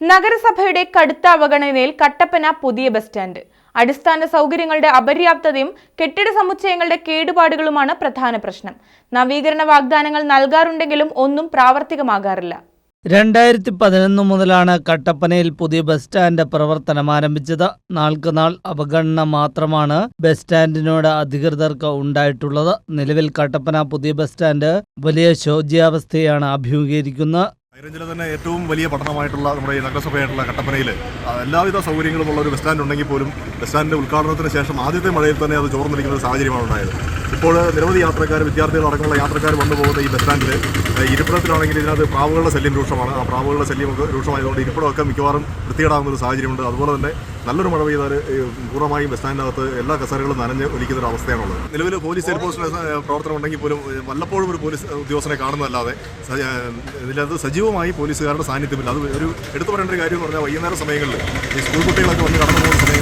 നഗരസഭയുടെ കടുത്ത അവഗണനയിൽ കട്ടപ്പന പുതിയ ബസ് സ്റ്റാൻഡ്. അടിസ്ഥാന സൗകര്യങ്ങളുടെ അപര്യാപ്തതയും കെട്ടിട സമുച്ചയങ്ങളുടെ കേടുപാടുകളുമാണ് പ്രധാന പ്രശ്നം. നവീകരണ വാഗ്ദാനങ്ങൾ നൽകാറുണ്ടെങ്കിലും ഒന്നും പ്രാവർത്തികമാകാറില്ല. രണ്ടായിരത്തി പതിനൊന്ന് മുതലാണ് കട്ടപ്പനയിൽ പുതിയ ബസ് സ്റ്റാൻഡ് പ്രവർത്തനം ആരംഭിച്ചത്. നാൾക്കുനാൾ അവഗണന മാത്രമാണ് ബസ് സ്റ്റാൻഡിനോട് അധികൃതർക്ക് ഉണ്ടായിട്ടുള്ളത്. നിലവിൽ കട്ടപ്പന പുതിയ ബസ് സ്റ്റാൻഡ് വലിയ ശോച്യാവസ്ഥയാണ് അഭിമുഖീകരിക്കുന്നത്. ഹൈറേഞ്ചിലെ തന്നെ ഏറ്റവും വലിയ പട്ടണമായിട്ടുള്ള നമ്മുടെ ഈ നഗരസഭയായിട്ടുള്ള കട്ടപ്പനയിൽ എല്ലാവിധ സൗകര്യങ്ങളും ഉള്ള ഒരു ബസ് സ്റ്റാൻഡ് ഉണ്ടെങ്കിൽ പോലും ബസ് സ്റ്റാൻഡിന്റെ ഉദ്ഘാടനത്തിന് ശേഷം ആദ്യത്തെ മഴയിൽ തന്നെ അത് ചോർന്നിരിക്കുന്ന ഒരു സാഹചര്യമാണ് ഉണ്ടായത്. ഇപ്പോൾ നിരവധി യാത്രക്കാർ വിദ്യാർത്ഥികൾ അടക്കമുള്ള യാത്രക്കാർ വന്നു പോകുന്ന ഈ ബസ് സ്റ്റാൻഡിൽ ഇരിപ്പിടത്തിലാണെങ്കിൽ ഇതിനകത്ത് പ്രാവുകളുടെ ശല്യം രൂക്ഷമാണ്. ആ പ്രാവുകളുടെ ശല്യം രൂക്ഷമായതുകൊണ്ട് ഇരിപ്പിടമൊക്കെ മിക്കവാറും വൃത്തികേടാകുന്ന ഒരു സാഹചര്യമുണ്ട്. അതുപോലെ തന്നെ നല്ലൊരു മഴ പെയ്താൽ പൂർണമായും ബസ് സ്റ്റാൻഡിനകത്ത് എല്ലാ കസേരകളും നനഞ്ഞ് ഒലിക്കുന്ന ഒരു അവസ്ഥയാണുള്ളത്. നിലവിൽ പോലീസ് എയർപോർട്ടിൽ പ്രവർത്തനം ഉണ്ടെങ്കിൽ പോലും വല്ലപ്പോഴും ഒരു പോലീസ് ഉദ്യോഗസ്ഥനെ കാണുന്നതല്ലാതെ ഇതിനകത്ത് സജീവമായി പോലീസുകാരുടെ സാന്നിധ്യമില്ല. അത് ഒരു എടുത്തു പറയേണ്ട ഒരു കാര്യം എന്ന് പറഞ്ഞാൽ വൈകുന്നേര സമയങ്ങളിൽ ഈ സ്കൂൾ കുട്ടികളൊക്കെ വന്ന് കടന്നു പോകുന്ന സമയങ്ങളിൽ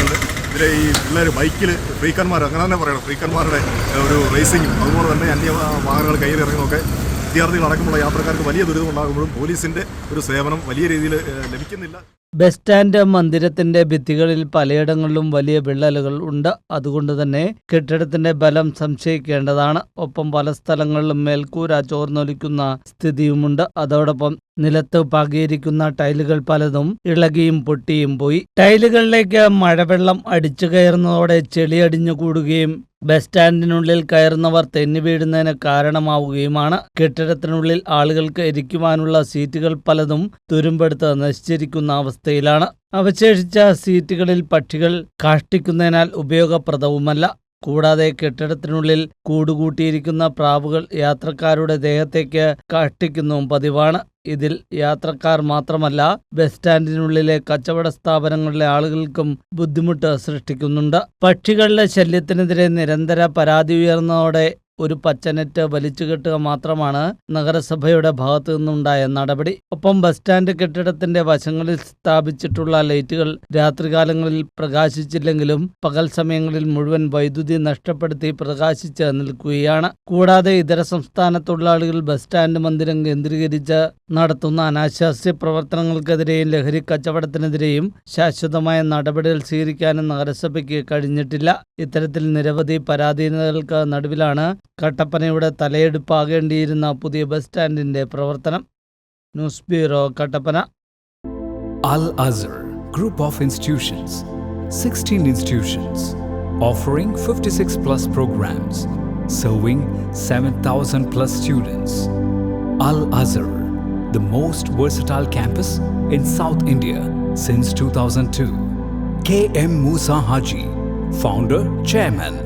ഇതിലെ ഈ പിള്ളേർ ബൈക്കിൽ ഫ്രീക്കന്മാർ അങ്ങനെ തന്നെ പറയണം ഫ്രീക്കന്മാരുടെ ഒരു റേസിംഗും. അതുപോലെ തന്നെ അന്യ വാഹനങ്ങൾ കയ്യിൽ ഇറങ്ങുമൊക്കെ വിദ്യാർത്ഥികൾ അടക്കമുള്ള യാത്രക്കാർക്ക് വലിയ ദുരിതം ഉണ്ടാകുമ്പോഴും പോലീസിന്റെ ഒരു സേവനം വലിയ രീതിയിൽ ലഭിക്കുന്നില്ല. ബസ് സ്റ്റാൻഡ് മന്ദിരത്തിന്റെ ഭിത്തികളിൽ പലയിടങ്ങളിലും വലിയ വിള്ളലുകൾ ഉണ്ട്. അതുകൊണ്ട് തന്നെ കെട്ടിടത്തിന്റെ ബലം സംശയിക്കേണ്ടതാണ്. ഒപ്പം പല സ്ഥലങ്ങളിലും മേൽക്കൂര ചോർന്നൊലിക്കുന്ന സ്ഥിതിയുമുണ്ട്. അതോടൊപ്പം നിലത്ത് പകയിരിക്കുന്ന ടൈലുകൾ പലതും ഇളകിയും പൊട്ടിയും പോയി. ടൈലുകളിലേക്ക് മഴവെള്ളം അടിച്ചു കയറുന്നതോടെ ചെളിയടിഞ്ഞു കൂടുകയും ബസ് സ്റ്റാൻഡിനുള്ളിൽ കയറുന്നവർ തെന്നി വീഴുന്നതിന് കാരണമാവുകയുമാണ്. കെട്ടിടത്തിനുള്ളിൽ ആളുകൾക്ക് ഇരിക്കുവാനുള്ള സീറ്റുകൾ പലതും തുരുമ്പെടുത്ത് നശിച്ചിരിക്കുന്ന അവസ്ഥയിലാണ്. അവശേഷിച്ച സീറ്റുകളിൽ പക്ഷികൾ കാഷ്ടിക്കുന്നതിനാൽ ഉപയോഗപ്രദവുമല്ല. കൂടാതെ കെട്ടിടത്തിനുള്ളിൽ കൂടുകൂട്ടിയിരിക്കുന്ന പ്രാവുകൾ യാത്രക്കാരുടെ ദേഹത്തേക്ക് കാഷ്ടിക്കുന്നതും പതിവാണ്. ഇതിൽ യാത്രക്കാർ മാത്രമല്ല ബസ് സ്റ്റാൻഡിനുള്ളിലെ കച്ചവട സ്ഥാപനങ്ങളിലെ ആളുകൾക്കും ബുദ്ധിമുട്ട് സൃഷ്ടിക്കുന്നുണ്ട്. പക്ഷികളുടെ ശല്യത്തിനെതിരെ നിരന്തര പരാതി ഉയർന്നതോടെ ഒരു പച്ചനെറ്റ് വലിച്ചു കെട്ടുക മാത്രമാണ് നഗരസഭയുടെ ഭാഗത്തു നിന്നുണ്ടായ നടപടി. ഒപ്പം ബസ് സ്റ്റാൻഡ് കെട്ടിടത്തിന്റെ വശങ്ങളിൽ സ്ഥാപിച്ചിട്ടുള്ള ലൈറ്റുകൾ രാത്രികാലങ്ങളിൽ പ്രകാശിച്ചില്ലെങ്കിലും പകൽ സമയങ്ങളിൽ മുഴുവൻ വൈദ്യുതി നഷ്ടപ്പെടുത്തി പ്രകാശിച്ച് നിൽക്കുകയാണ്. കൂടാതെ ഇതര സംസ്ഥാന തൊഴിലാളികൾ ബസ് സ്റ്റാൻഡ് മന്ദിരം കേന്ദ്രീകരിച്ച് നടത്തുന്ന അനാശാസ്യ പ്രവർത്തനങ്ങൾക്കെതിരെയും ലഹരി കച്ചവടത്തിനെതിരെയും ശാശ്വതമായ നടപടികൾ സ്വീകരിക്കാനും നഗരസഭയ്ക്ക് കഴിഞ്ഞിട്ടില്ല. ഇത്തരത്തിൽ നിരവധി പരാധീനതകൾക്ക് നടുവിലാണ് കട്ടപ്പനയുടെ തലയെടുപ്പാകേണ്ടിയിരുന്ന പുതിയ ബസ് സ്റ്റാൻഡിന്റെ പ്രവർത്തനം. News bureau Kattappana. Al Azhar group of institutions. Sixteen institutions. Offering fifty six plus programmes. Serving seven thousand plus students. Al Azhar the most versatile campus in South India since two thousand two. K M Moosa Haji founder chairman.